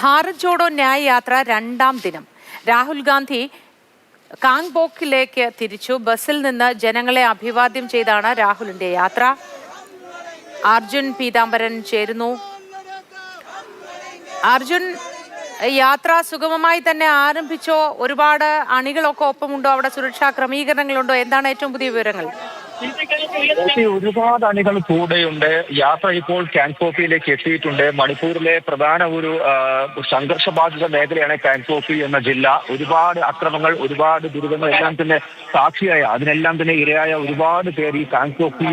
ഭാരത് ജോഡോ ന്യായ യാത്ര രണ്ടാം ദിനം. രാഹുൽ ഗാന്ധി കാങ്ബോക്കിലേക്ക് തിരിച്ചു. ബസ്സിൽ നിന്ന് ജനങ്ങളെ അഭിവാദ്യം ചെയ്താണ് രാഹുലിന്റെ യാത്ര. അർജുൻ പീതാംബരൻ ചേരുന്നു. അർജുൻ യാത്ര സുഗമമായി തന്നെ ആരംഭിച്ചോ? ഒരുപാട് അണികളൊക്കെ ഒപ്പമുണ്ടോ? അവിടെ സുരക്ഷാ ക്രമീകരണങ്ങളുണ്ടോ? എന്താണ് ഏറ്റവും പുതിയ വിവരങ്ങൾ? ഓക്കെ, ഒരുപാട് അണികൾ കൂടെയുണ്ട്. യാത്ര ഇപ്പോൾ കാൻകോപ്പിയിലേക്ക് എത്തിയിട്ടുണ്ട്. മണിപ്പൂരിലെ പ്രധാന ഒരു സംഘർഷബാധിത മേഖലയാണ് കാൻകോപ്പി എന്ന ജില്ല. ഒരുപാട് അക്രമങ്ങൾ ഒരുപാട് ദുരിതങ്ങൾ എല്ലാം തന്നെ സാക്ഷിയായ അതിനെല്ലാം തന്നെ ഇരയായ ഒരുപാട് പേർ ഈ കാൻകോപ്പി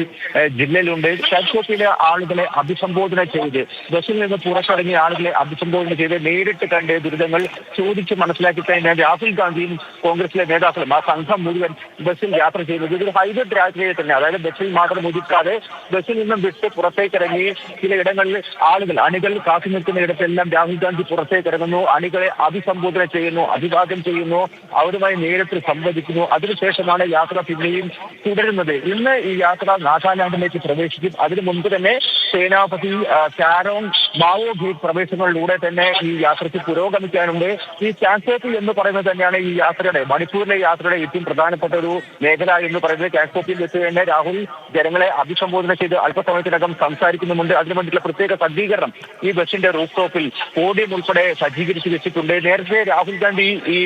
ജില്ലയിലുണ്ട്. കാൻകോപ്പിയിലെ ആളുകളെ അഭിസംബോധന ചെയ്ത് ബസ്സിൽ നിന്ന് പുറത്തിറങ്ങിയ ആളുകളെ അഭിസംബോധന ചെയ്ത് നേരിട്ട് കണ്ട് ദുരിതങ്ങൾ ചോദിച്ച് മനസ്സിലാക്കി തന്നെ രാഹുൽ ഗാന്ധിയും കോൺഗ്രസിലെ നേതാക്കളും ആ സംഘം മുഴുവൻ ബസ്സിൽ യാത്ര ചെയ്യുന്നത് ഇതൊരു ഹൈബ്രിഡ് യാത്രയെ തന്നെ. അതായത് ബസ്സിൽ മാത്രം ഒതുക്കാതെ ബസ്സിൽ നിന്നും വിട്ട് പുറത്തേക്ക് ഇറങ്ങി ചില ഇടങ്ങളിൽ ആളുകൾ അണികൾ കാത്തു നിൽക്കുന്ന ഇടത്തെല്ലാം രാഹുൽ ഗാന്ധി പുറത്തേക്ക് ഇറങ്ങുന്നു. അണികളെ അഭിസംബോധന ചെയ്യുന്നു അഭിവാദ്യം ചെയ്യുന്നു അവരുമായി നേരിട്ട് സംവദിക്കുന്നു. അതിനുശേഷമാണ് യാത്ര പിന്നെയും തുടരുന്നത്. ഇന്ന് ഈ യാത്ര നാഗാലാൻഡിലേക്ക് പ്രവേശിക്കും. അതിനു മുൻപ് തന്നെ സേനാപതി ചാരോങ് മാവോ ഗേറ്റ് പ്രവേശനങ്ങളിലൂടെ തന്നെ ഈ യാത്രയ്ക്ക് പുരോഗമിക്കാനുണ്ട്. ഈ കാൻകോപ്പി എന്ന് പറയുന്നത് തന്നെയാണ് ഈ യാത്രയുടെ മണിപ്പൂരിലെ യാത്രയുടെ ഏറ്റവും പ്രധാനപ്പെട്ട ഒരു മേഖല എന്ന് പറയുന്നത് കാൻകോപ്പിയിൽ വെച്ച് തന്നെ രാഹുൽ ജനങ്ങളെ അഭിസംബോധന ചെയ്ത് അല്പസമയത്തിനകം സംസാരിക്കുന്നുമുണ്ട്. അതിനു വേണ്ടിയുള്ള പ്രത്യേക സജ്ജീകരണം ഈ ബസിന്റെ റൂഫ് ടോപ്പിൽ പോഡിയം ഉൾപ്പെടെ സജ്ജീകരിച്ച് വെച്ചിട്ടുണ്ട്. നേരത്തെ രാഹുൽ ഗാന്ധി ഈ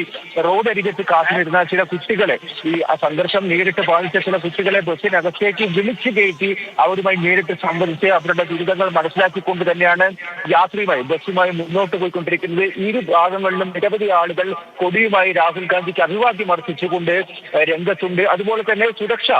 റോഡ് അരികത്ത് കാത്തിരുന്ന ചില കുട്ടികളെ ഈ സംഘർഷം നേരിട്ട് ബാധിച്ച ചില കുട്ടികളെ ബസ്സിനകത്തേക്ക് വിളിച്ചു കയറ്റി അവരുമായി നേരിട്ട് സംബന്ധിച്ച് അവരുടെ ദുരിതങ്ങൾ മനസ്സിലാക്കിക്കൊണ്ട് തന്നെയാണ് യാത്രയുമായി ബസ്സുമായി മുന്നോട്ട് പോയിക്കൊണ്ടിരിക്കുന്നത്. ഇരു ഭാഗങ്ങളിലും നിരവധി ആളുകൾ കൊടിയുമായി രാഹുൽ ഗാന്ധിക്ക് അഭിവാദ്യം അർപ്പിച്ചുകൊണ്ട് രംഗത്തുണ്ട്. അതുപോലെ തന്നെ സുരക്ഷ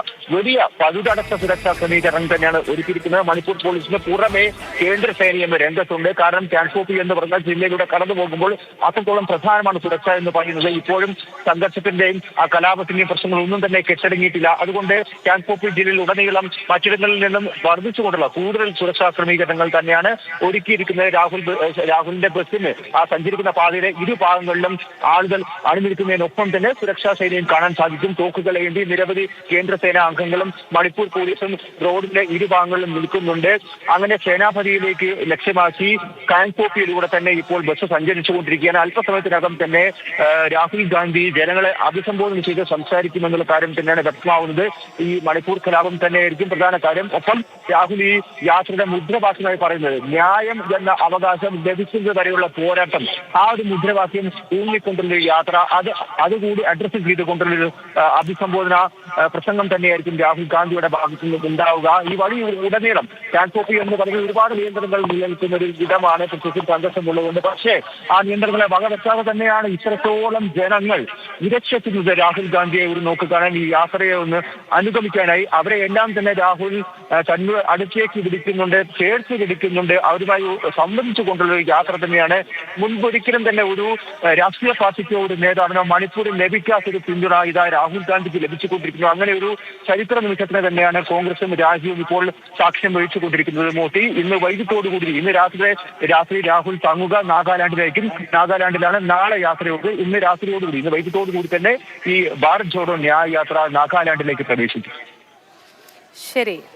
വലിയ പഴുതടച്ച സുരക്ഷാ ക്രമീകരണം തന്നെയാണ് ഒരുക്കിയിരിക്കുന്നത്. മണിപ്പൂർ പോലീസിന് പുറമെ കേന്ദ്ര സേനയും രംഗത്തുണ്ട്. കാരണം ട്രാൻസ്പോർട്ട് എന്ന് പറഞ്ഞാൽ ജില്ലയിലൂടെ കടന്നു പോകുമ്പോൾ അത്രത്തോളം പ്രധാനമാണ് സുരക്ഷ എന്ന് പറയുന്നത്. ഇപ്പോഴും സംഘർഷത്തിന്റെയും ആ കലാപത്തിന്റെയും പ്രശ്നങ്ങളൊന്നും തന്നെ കെട്ടടങ്ങിയിട്ടില്ല. അതുകൊണ്ട് ട്രാൻസ്പോർട്ട് ജില്ലയിൽ ഉടനീളം മറ്റിടങ്ങളിൽ നിന്നും വർദ്ധിച്ചുകൊണ്ടുള്ള കൂടുതൽ സുരക്ഷാ ക്രമീകരണങ്ങൾ തന്നെയാണ് ഒരുക്കിയിരിക്കുന്നത്. രാഹുൽ രാഹുലിന്റെ ബസ്സിന് ആ സഞ്ചരിക്കുന്ന പാതയുടെ ഇരു ഭാഗങ്ങളിലും ആളുകൾ അണിനിരിക്കുന്നതിനൊപ്പം തന്നെ സുരക്ഷാ സേനയും കാണാൻ സാധിക്കും. തോക്കുകളേന്തി നിരവധി കേന്ദ്ര സേനാ അംഗങ്ങളും മണിപ്പൂർ പോലീസും റോഡിന്റെ ഇരുഭാഗങ്ങളിലും നിൽക്കുന്നുണ്ട്. അങ്ങനെ സേനാപതിയിലേക്ക് ലക്ഷ്യമാക്കി കാൻകോപ്പിയിലൂടെ തന്നെ ഇപ്പോൾ ബസ് സഞ്ചരിച്ചുകൊണ്ടിരിക്കുകയാണ്. അല്പസമയത്തിനകം തന്നെ രാഹുൽ ഗാന്ധി ജനങ്ങളെ അഭിസംബോധന ചെയ്ത് സംസാരിക്കുമെന്നുള്ള കാര്യം തന്നെയാണ് വ്യക്തമാവുന്നത്. ഈ മണിപ്പൂർ കലാപം തന്നെയായിരിക്കും പ്രധാന കാര്യം. ഒപ്പം രാഹുൽ ഈ യാത്രയുടെ മുദ്രാവാക്യമായി പറയുന്നത് ന്യായം എന്ന അവകാശം ലഭിക്കുന്നത് വരെയുള്ള പോരാട്ടം. ആ ഒരു മുദ്രാവാക്യം ഊന്നിക്കൊണ്ടുള്ള യാത്ര. അത് അതുകൂടി അഡ്രസ് ചെയ്തുകൊണ്ടുള്ള ഒരു അഭിസംബോധന പ്രസംഗം തന്നെയായിരിക്കും രാഹുൽ ഗാന്ധിയുടെ ഭാഗത്തു നിന്ന് ഉണ്ടാവുക. ഈ വഴി ഉടനീളം ട്രാൻസ്പോർട്ട് എന്ന് പറയുന്നത് ഒരുപാട് നിയന്ത്രണങ്ങൾ നിലനിൽക്കുന്ന ഒരു ഇടമാണ് പ്രത്യേകിച്ച് സംഘർഷമുള്ളതുകൊണ്ട് പക്ഷേ ആ നിയന്ത്രണങ്ങളെ വകവെക്കാതെ തന്നെയാണ് ഇത്രത്തോളം ജനങ്ങൾ വിരക്ഷിക്കുന്നത് രാഹുൽ ഗാന്ധിയെ ഒരു നോക്ക് കാണാൻ ഈ യാത്രയെ ഒന്ന് അനുഗമിക്കാനായി. അവരെ എല്ലാം തന്നെ രാഹുൽ തന്നെ അടുത്തേക്ക് പിടിക്കുന്നുണ്ട് ചേർത്ത് പിടിക്കുന്നുണ്ട് അവരുമായി സംബന്ധിച്ചു കൊണ്ടുള്ള ഒരു യാത്ര തന്നെയാണ്. മുൻപൊരിക്കലും തന്നെ ഒരു രാഷ്ട്രീയ പാർട്ടിക്കോ ഒരു നേതാവിനോ മണിപ്പൂരിൽ ലഭിക്കാത്തൊരു പിന്തുണ ഇതാ രാഹുൽ ഗാന്ധിക്ക് ലഭിച്ചുകൊണ്ടിരിക്കുന്നു. അങ്ങനെ ഒരു ചരിത്ര നിമിഷത്തിന് തന്നെയാണ് കോൺഗ്രസും രാജ്യവും ഇപ്പോൾ സാക്ഷ്യം വഹിച്ചുകൊണ്ടിരിക്കുന്നത് മോട്ടി ഇന്ന് വൈകിട്ടോടുകൂടി ഇന്ന് രാത്രി രാത്രി രാഹുൽ തങ്ങുക നാഗാലാൻഡിലേക്കും നാഗാലാൻഡിലാണ് നാളെ യാത്രയോട് ഇന്ന് രാത്രിയോടുകൂടി ഇന്ന് വൈകിട്ടോടുകൂടി തന്നെ ഈ ഭാരത് ജോഡോ ന്യായ യാത്ര നാഗാലാൻഡിലേക്ക് പ്രവേശിക്കും. ശരി.